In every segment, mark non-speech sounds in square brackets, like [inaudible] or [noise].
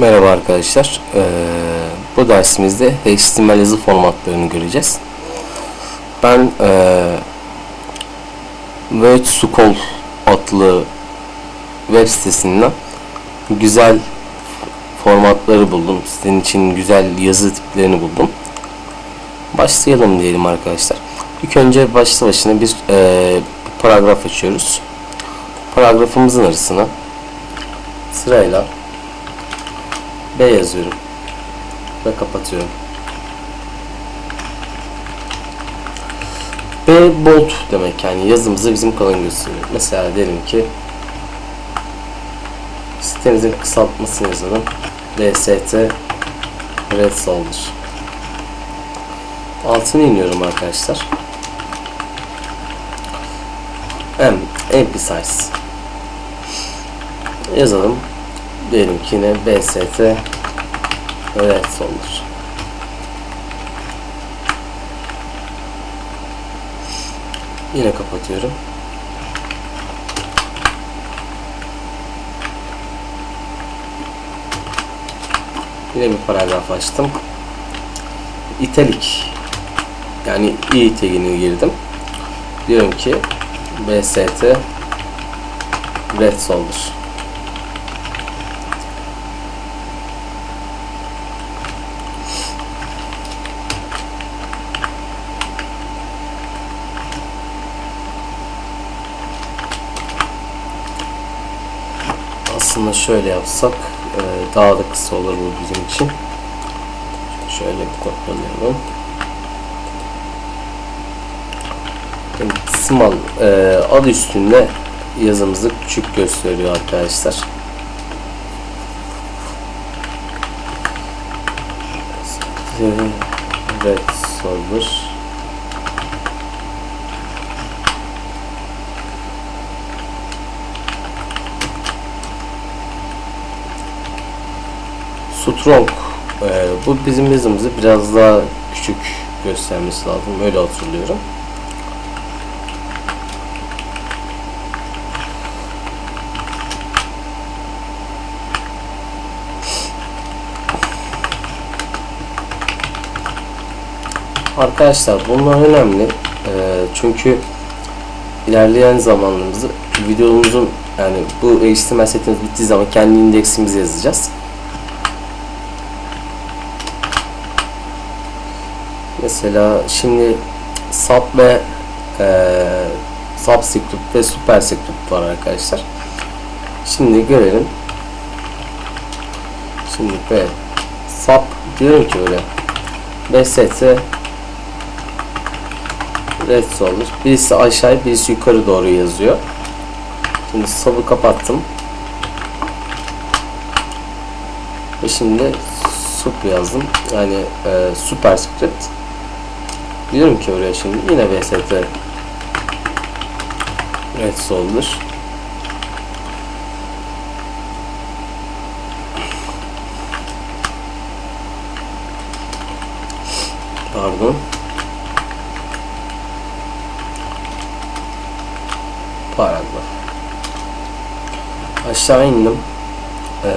Merhaba arkadaşlar. Ee, bu dersimizde HTML yazı formatlarını göreceğiz. Ben ee, Word School adlı web sitesinden güzel formatları buldum. Sizin için güzel yazı tiplerini buldum. Başlayalım diyelim arkadaşlar. İlk önce başlı başına bir, bir paragraf açıyoruz. Paragrafımızın arasına sırayla B yazıyorum ve kapatıyorum. B bold demek yani yazımızı bizim kalın gösteriyor. Mesela diyelim ki sitemizin kısaltmasını yazalım. BST Red Soldier. Altına iniyorum arkadaşlar. M Emphasize yazalım. Diyelim ki yine BST Red Soldier. Yine kapatıyorum. Yine bir paragraf açtım. İtalik yani i tagini girdim. Diyorum ki BST Red Soldier. Aslında şöyle yapsak e, daha da kısa olur bu bizim için. Şöyle bir kopyalayalım. Small e, adı üstünde yazımızı küçük gösteriyor arkadaşlar. Red server strong ee, bu bizim yazımızı biraz daha küçük göstermesi lazım öyle hatırlıyorum Arkadaşlar bunlar önemli ee, çünkü ilerleyen zamanlarımızda videomuzun yani bu HTML setimiz bittiği zaman kendi indeksimizi yazacağız. Mesela şimdi sub ve e, subscript ve superscript var arkadaşlar. Şimdi görelim. Şimdi B sub diyorum ki öyle BST red olur. Birisi aşağı birisi yukarı doğru yazıyor. Şimdi sub'ı kapattım. Ve şimdi sub yazdım. Yani e, superscript Diyorum ki oraya şimdi. Yine VST Red Soldier. Pardon. Paragraf. Aşağı indim. Ee,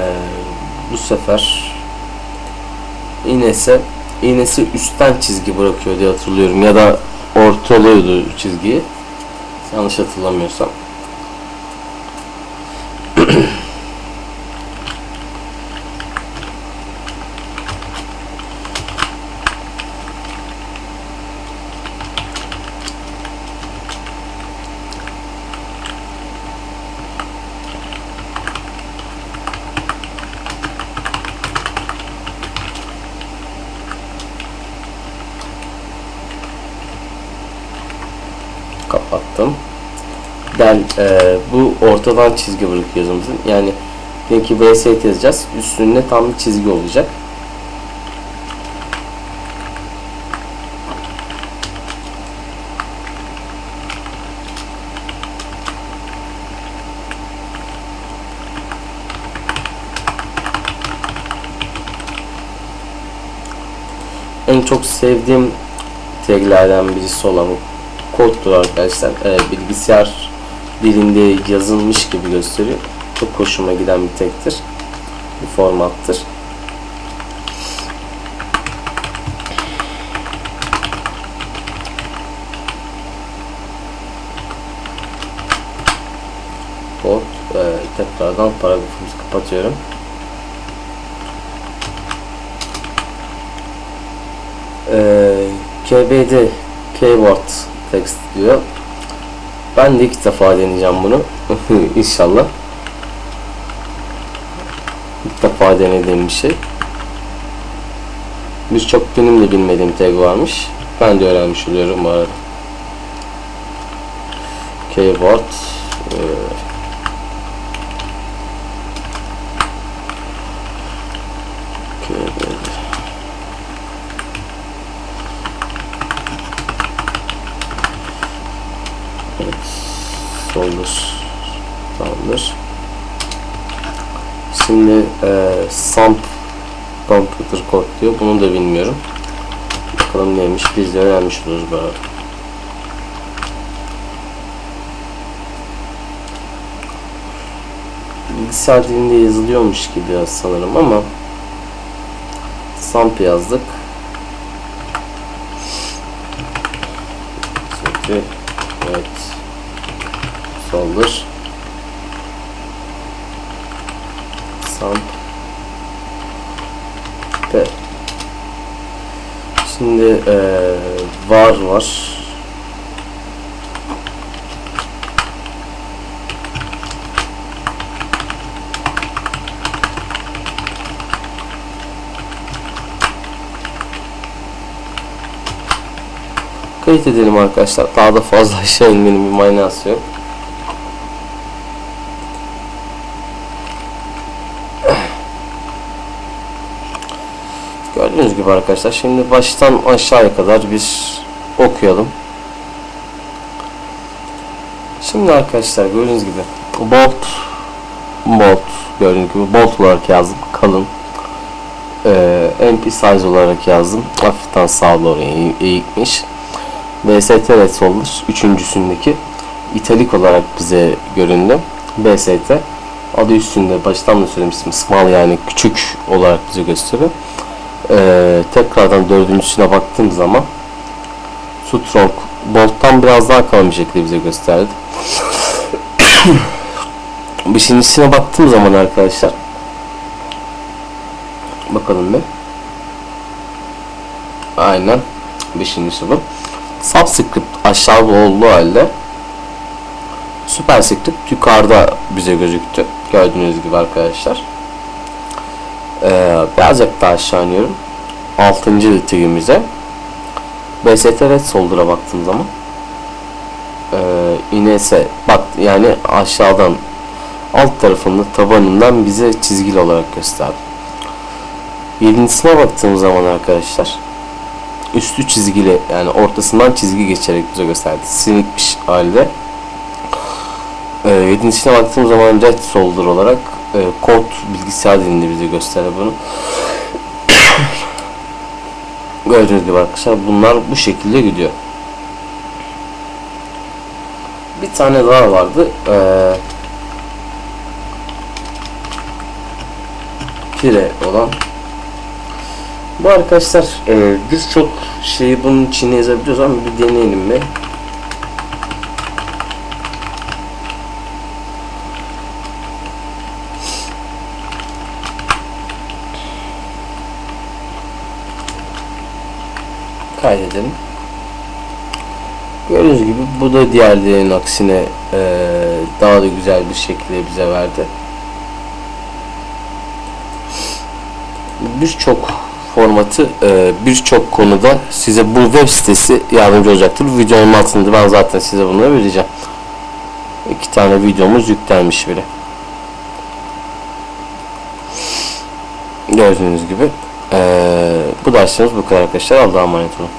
Bu sefer yine ise iğnesi üstten çizgi bırakıyor diye hatırlıyorum ya da ortalıyordu çizgiyi. Yanlış hatırlamıyorsam kapattım. Del e, bu ortadan çizgi bırakıyor yazımızın. Yani diyelim ki VST yazacağız. Üstünde tam bir çizgi olacak. En çok sevdiğim taglerden birisi olan koddur arkadaşlar. Ee, bilgisayar dilinde yazılmış gibi gösteriyor. Çok hoşuma giden bir tektir. bir formattır. Port e, tekrardan paragrafımızı kapatıyorum. Ee, KBD Keyboard Text diyor. Ben de ilk defa deneyeceğim bunu. [laughs] İnşallah. İlk defa denediğim bir şey. Birçok benim de bilmediğim tag varmış. Ben de öğrenmiş oluyorum bu arada. Keyboard e, KBD Evet. Soldur. Tamamdır. Şimdi e, SAMP Computer Code diyor. Bunu da bilmiyorum. Bakalım neymiş. Biz de öğrenmiş oluruz bu arada. Bilgisayar dilinde yazılıyormuş gibi sanırım ama SAMP yazdık. Çünkü evet soldur. P Şimdi eee var var. Kayıt edelim arkadaşlar. Daha da fazla [laughs] aşağı inmenin bir yok. Gördüğünüz gibi arkadaşlar. Şimdi baştan aşağıya kadar bir okuyalım. Şimdi arkadaşlar gördüğünüz gibi bolt bolt gördüğünüz gibi bolt olarak yazdım kalın. Ee, MP size olarak yazdım. Hafiften sağa doğru eğ- eğikmiş. BST red solder üçüncüsündeki. İtalik olarak bize göründü. BST adı üstünde baştan da söylemiştim small yani küçük olarak bize gösteriyor ee, tekrardan dördüncüsüne baktığım zaman Strong Bolt'tan biraz daha kalın bir şekilde bize gösterdi. [coughs] Beşincisine baktığım zaman arkadaşlar bakalım bir. Aynen. Beşincisi bu. Subscript aşağıda olduğu halde Superscript yukarıda bize gözüktü. Gördüğünüz gibi arkadaşlar. Ee, birazcık daha aşağı iniyorum. 6. litremize BST Red Solder'a baktığım zaman ee, inese bak yani aşağıdan alt tarafında tabanından bize çizgili olarak gösterdi. Yedincisine baktığım zaman arkadaşlar üstü çizgili yani ortasından çizgi geçerek bize gösterdi. Silikmiş halde. Ee, yedincisine baktığım zaman Red Solder olarak e, kod bilgisayar dilinde bize gösterdi bunu. [coughs] Gördüğünüz gibi arkadaşlar bunlar bu şekilde gidiyor. Bir tane daha vardı. Ee, pire olan. Bu arkadaşlar e, biz çok şeyi bunun içine yazabiliyoruz ama bir deneyelim mi? Kaydedelim. Gördüğünüz gibi bu da diğerlerinin aksine eee, daha da güzel bir şekilde bize verdi. Birçok formatı eee, birçok konuda size bu web sitesi yardımcı olacaktır. Videonun altında ben zaten size bunları vereceğim. İki tane videomuz yüklenmiş bile. Gördüğünüz gibi. Eee, bu dersimiz bu kadar arkadaşlar. Allah'a emanet olun.